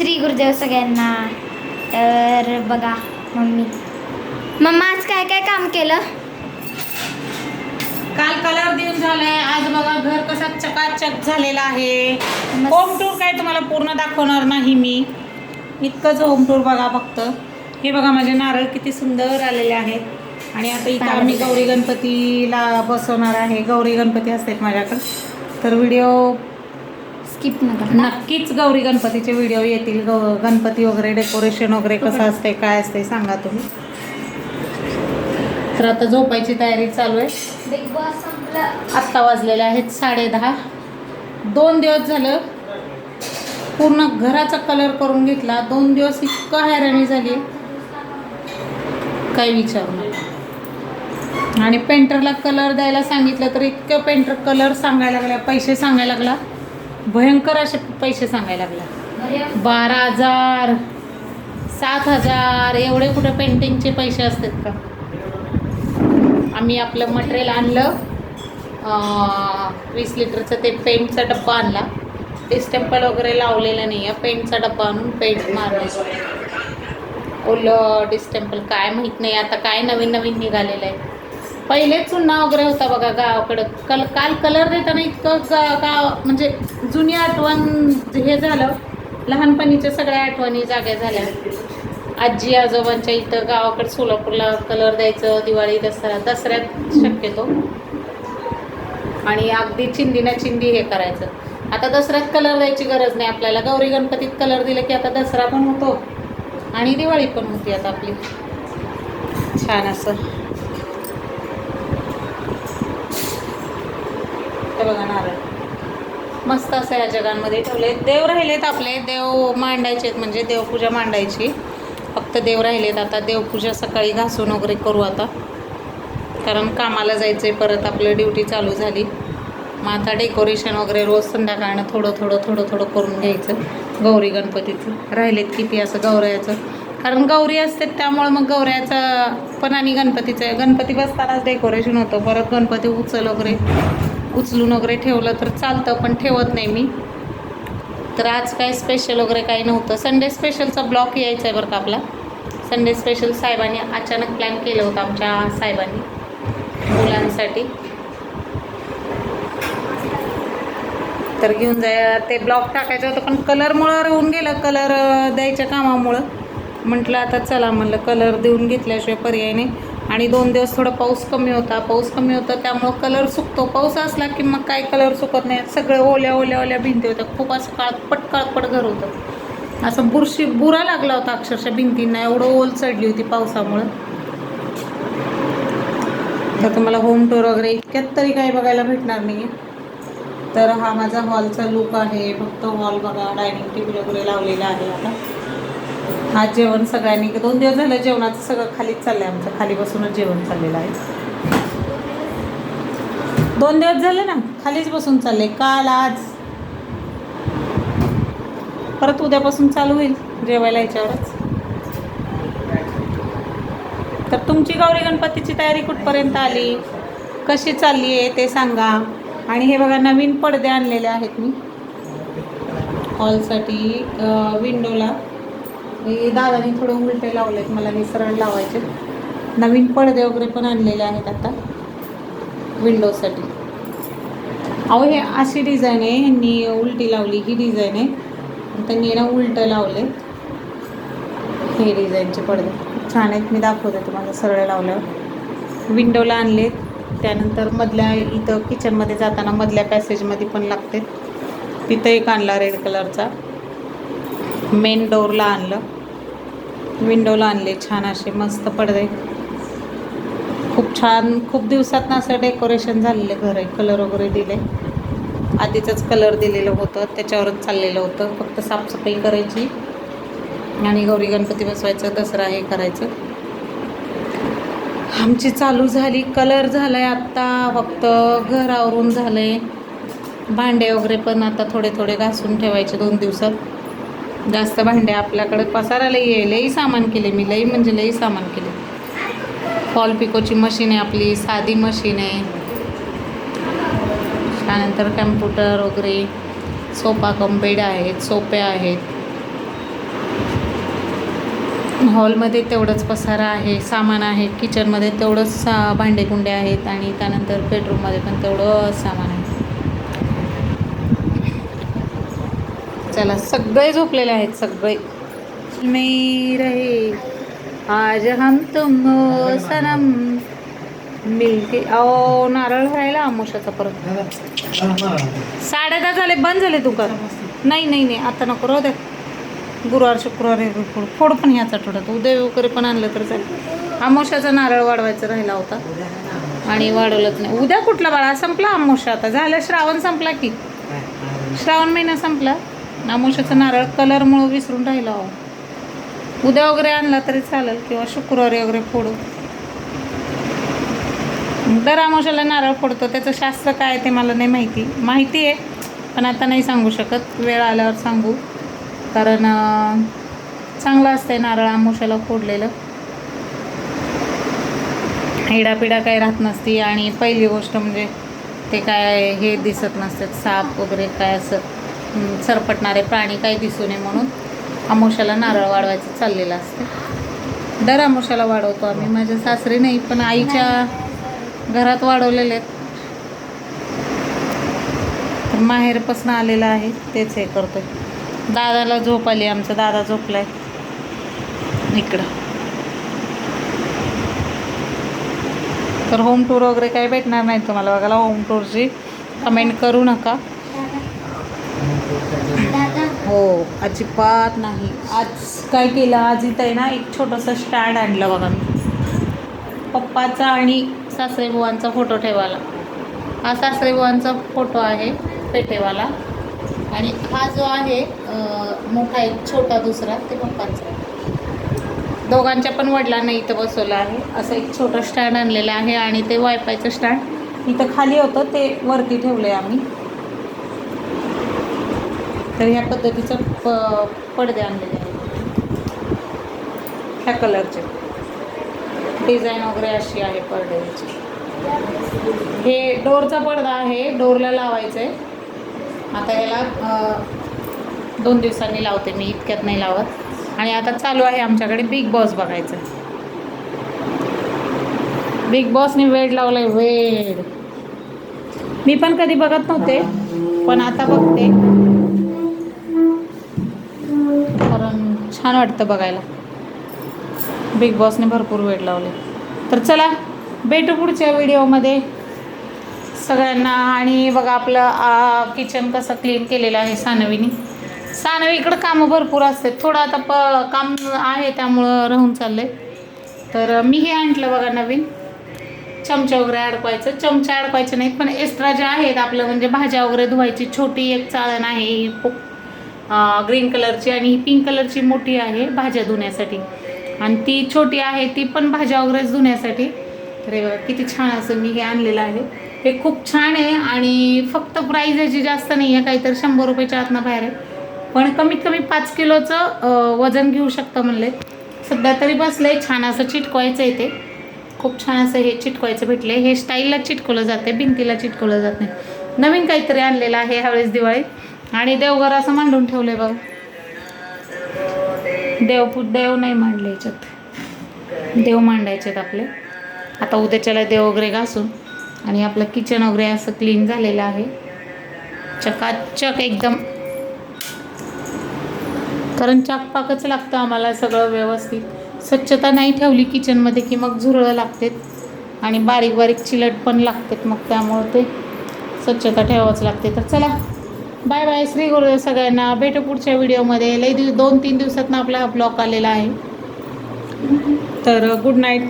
श्री गुरुदेव सगळ्यांना. तर बघा मम्मी. मम्मा आज काय काय काम केलं? काल कलर देऊन झालाय. आज बघा घर कसा चकाचक झालेला आहे. होम टूर काय तुम्हाला पूर्ण दाखवणार नाही मी. इतकंच होम टूर बघा फक्त. हे बघा माझे नारळ किती सुंदर आलेले आहेत. आणि आता इथं आम्ही गौरी गणपतीला बसवणार आहे. गौरी गणपती असतात माझ्याकडे. तर व्हिडिओ स्किप नका नक्कीच गौरी गणपतीचे व्हिडिओ येतील. गौ गणपती वगैरे डेकोरेशन वगैरे कसं असते काय असते सांगा तुम्ही. तर आता झोपायची तयारी चालू आहे. बिग बॉस संपलं. आत्ता वाजलेले आहेत साडे दहा दोन दिवस झालं. पूर्ण घराचा कलर करून घेतला. दोन दिवस इतकं हैराणी झाली. काही विचारू नका. आणि पेंटरला कलर द्यायला सांगितलं तर इतकं पेंटर कलर सांगायला लागला पैसे सांगायला लागला. भयंकर असे पैसे सांगायला लागला. बारा हजार सात हजार एवढे कुठं पेंटिंगचे पैसे असतात का? आम्ही आपलं मटेरियल आणलं. वीस लिटरचं ते पेंटचा डब्बा आणला. ते स्टेम्पल वगैरे लावलेलं नाही आहे. पेंटचा डब्बा आणून पेंट मारलं. ओलं डिस्टेम्पल काय माहीत नाही. आता काय नवीन नवीन निघालेलं आहे. पहिले चुन्ना वगैरे होता बघा गावाकडं. कल काल कलर देताना इतकं गा गाव म्हणजे जुनी आठवण हे झालं. लहानपणीच्या सगळ्या आठवणी जाग्या झाल्या. आजी आजोबांच्या इथं गावाकडे सोलापूरला कलर द्यायचं दिवाळी दसरा दसऱ्यात शक्यतो. आणि अगदी चिंदीनं चिंदी हे करायचं. आता दसऱ्यात कलर द्यायची गरज नाही आपल्याला. गौरी गणपतीत कलर दिलं की आता दसरा पण होतो. आणि दिवाळी पण होती आता आपली. छान असं. हे बघा नारळ. मस्त असं या जगांमध्ये ठेवले. देव राहिलेत आपले. देव मांडायचे आहेत म्हणजे देवपूजा मांडायची. फक्त देव राहिलेत आता. देवपूजा सकाळी घासून वगैरे करू आता. कारण कामाला जायचं आहे परत आपलं ड्युटी चालू झाली. मग आता डेकोरेशन वगैरे रोज संध्याकाळनं थोडं थोडं थोडं थोडं करून घ्यायचं. गौरी गणपतीचं. राहिलेत किती असं गौऱ्याचं. कारण गौरी असते त्यामुळं मग गौऱ्याचं पण आणि गणपतीचं. गणपती बसतानाच डेकोरेशन होतं. परत गणपती उचल वगैरे. उचलून वगैरे ठेवलं तर चालतं पण ठेवत नाही मी. तर आज काय स्पेशल वगैरे काही नव्हतं. संडे स्पेशलचा ब्लॉक यायचा आहे बरं का आपला. संडे स्पेशल साहेबांनी अचानक प्लॅन केलं होतं आमच्या साहेबांनी मुलांसाठी. तर घेऊन जाय ते ब्लॉक टाकायचं होतं पण कलरमुळं राहून गेलं कलर द्यायच्या कामामुळं. म्हटलं आता चला म्हणलं कलर देऊन घेतल्याशिवाय पर्याय नाही. आणि दोन दिवस थोडा पाऊस कमी होता. पाऊस कमी होता त्यामुळं कलर सुकतो. पाऊस असला की मग काय कलर सुकत नाही. सगळं ओल्या ओल्या ओल्या भिंती होत्या. खूप असं काळपट काळपट घर होतं. असं बुरशी बुरा लागला होता अक्षरशः भिंतींना. एवढं ओल चढली होती पावसामुळं. तर तुम्हाला होम टूर वगैरे इतक्यात तरी काही बघायला भेटणार नाही तर हा माझा हॉलचा लुक आहे. फक्त हॉल बघा. डायनिंग टेबल वगैरे लावलेला आहे आता. हा जेवण सगळ्यांनी दोन दिवस झालं जेवणाचं सगळं खालीच चाललंय आमचं खाली बसूनच जेवण चाललेलं आहे. दोन दिवस झाले ना खालीच बसून चालले काल आज. परत उद्यापासून चालू होईल जेवायला याच्यावरच. तर तुमची गौरी गणपतीची तयारी कुठपर्यंत आली? कशी चालली आहे ते सांगा. आणि हे बघा नवीन पडदे आणलेले आहेत मी. हॉलसाठी विंडोला मी दादाने थोडं उलटे लावलेत मला हे सरळ लावायचे. नवीन पडदे वगैरे पण आणलेले आहेत आता विंडोसाठी अहो हे अशी डिझाईन आहे ह्यांनी उलटी लावली ही डिझाईन आहे. त्यांनी ना उलटं लावले हे डिझाईनचे पडदे. छान आहेत मी दाखवते तुम्हाला सरळ लावल्यावर. विंडोला आणले त्यानंतर मधल्या इथं किचनमध्ये जाताना मधल्या पॅसेजमध्ये पण लागते. तिथं एक आणला रेड कलरचा मेन डोअरला आणलं. विंडोला आणले. छान असे मस्त पडदे. खूप छान खूप दिवसात असं डेकोरेशन झालेलं घर. आहे कलर वगैरे दिले. आधीचंच कलर दिलेलं होतं. त्याच्यावरच चाललेलं होतं. फक्त साफसफाई करायची. आणि गौरी गणपती बसवायचं दसरा हे करायचं. आमची चालू झाली. कलर झाला आहे आत्ता. फक्त घरावरून झालं आहे भांडे वगैरे पण आता थोडे थोडे घासून ठेवायचे दोन दिवसात. जास्त भांडे आपल्याकडे पसारा लई लई सामान केले मी लई म्हणजे लई सामान केले. फॉल पिकोची मशीन आहे आपली साधी मशीन आहे. त्यानंतर कॅम्प्युटर वगैरे सोफा कम बेड आहेत सोपे आहेत. हॉलमध्ये तेवढंच पसारा आहे सामान आहे किचनमध्ये तेवढंच सा भांडेकुंडे आहेत आणि त्यानंतर बेडरूममध्ये पण तेवढंच सामान आहे. चला सगळे झोपलेले आहेत सगळे. मी रहे आज हम तुम सनम. मिलके ओ नारळ राहिला आमोशाचा परत. साडे दहा झाले बंद झाले दुकान. नाही नाही नाही आता नको राहू द्या. गुरुवार शुक्रवार हे फोड फोड पण ह्याच आठवड्यात. उद्या वगैरे पण आणलं तर चालेल. आमोशाचा नारळ वाढवायचा राहिला होता. आणि वाढवलंच नाही. उद्या कुठला बाळा? संपला आमोशा आता. झालं श्रावण संपला की. श्रावण महिना संपला. आमुशाचा नारळ कलरमुळं विसरून राहिला हो उद्या वगैरे आणला तरी चालेल किंवा शुक्रवारी वगैरे फोडू. दर आमोशाला नारळ फोडतो त्याचं शास्त्र काय आहे ते मला नाही माहिती. माहिती आहे पण आता नाही सांगू शकत. वेळ आल्यावर सांगू. कारण चांगलं असतंय नारळ आमोशाला फोडलेलं. हिडापिडा काही राहत नसती. आणि पहिली गोष्ट म्हणजे ते काय हे दिसत नसतात साप वगैरे काय असं. सरपटणारे प्राणी काही दिसू नये म्हणून आमोशाला नारळ वाढवायचं चाललेलं असते. दर आमोशाला वाढवतो आम्ही. माझ्या सासरी नाही पण आईच्या घरात वाढवलेले आहेत. तर माहेरपासून आलेलं आहे तेच हे करतोय. दादाला झोप आली आमचा दादा झोपलाय. इकडं. तर होम टूर वगैरे काही भेटणार नाही तुम्हाला. बघायला होम टूरची कमेंट करू नका दादा हो अजिबात नाही. आज काय केलं? आज इथं आहे ना एक छोटंसं स्टँड आणलं बघा मी. पप्पाचा आणि सासरेबुवांचा फोटो ठेवायला. हा सासरेबुवांचा फोटो आहे पेठेवाला. आणि हा जो आहे मोठा एक छोटा दुसरा ते पप्पांचा. दोघांच्या पण वडिलांना इथं बसवलं आहे. असं एक छोटं स्टँड आणलेलं आहे आणि ते वायफायचं स्टँड इथं खाली होतं ते वरती ठेवलं आहे आम्ही. तर ह्या पद्धतीचं प पडदे आणलेले आहेत. ह्या कलरचे. डिझाईन वगैरे अशी आहे पडद्याची. हे डोरचा पडदा आहे डोरला लावायचं आहे आता याला दोन दिवसांनी लावते मी इतक्यात नाही लावत. आणि आता चालू आहे आमच्याकडे बिग बॉस बघायचं. बिग बॉसने वेड लावलाय वेड. मी पण कधी बघत नव्हते पण आता बघते. छान वाटतं बघायला. बिग बॉसने भरपूर वेळ लावले. तर चला भेटू पुढच्या व्हिडिओमध्ये सगळ्यांना आणि बघा आपलं किचन कसं क्लीन केलेलं आहे सानवीने. सानवी इकडं कामं भरपूर असतात. थोडं आता प काम आहे त्यामुळं राहून चाललंय. तर मी हे आणलं बघा नवीन. चमचा वगैरे अडकवायचं. चमचा अडकवायचे नाहीत पण एक्स्ट्रा जे आहेत आपलं म्हणजे भाज्या वगैरे धुवायची छोटी एक चाळण आहे ही ग्रीन कलरची आणि ही पिंक कलरची मोठी आहे भाज्या धुण्यासाठी. आणि ती छोटी आहे ती पण भाज्या वगैरेच धुण्यासाठी. अरे किती छान असं मी हे आणलेलं आहे. हे खूप छान आहे आणि फक्त प्राईज याची जास्त नाही आहे काहीतरी शंभर रुपयाच्या आतनं बाहेर आहे. पण कमीत कमी पाच किलोचं वजन घेऊ शकतं म्हणले. सध्या तरी बसलंय छान असं चिटकवायचं आहे ते. खूप छान असं हे चिटकवायचं भेटले हे स्टाईलला चिटकवलं जाते भिंतीला चिटकवलं जात नाही. नवीन काहीतरी आणलेलं आहे ह्यावेळेस दिवाळीत. आणि देवघर असं मांडून ठेवलंय बघ. देव देव नाही मांडले याच्यात. देव मांडायचे आपले. आता उद्याच्याला देव वगैरे घासून आणि आपलं किचन वगैरे असं क्लीन झालेलं आहे. चकाचक एकदम. कारण चाकपाकच लागतं आम्हाला सगळं व्यवस्थित. स्वच्छता नाही ठेवली किचनमध्ये की मग झुरळं लागतात. आणि बारीक बारीक चिलट पण लागतात मग त्यामुळं ते स्वच्छता ठेवावंच लागते. तर चला बाय बाय श्री गुरुदेव सगळ्यांना. भेटू पुढच्या व्हिडिओमध्ये. लई दिवस दोन तीन दिवसातनं आपला हा ब्लॉग आलेला आहे. तर गुड नाईट.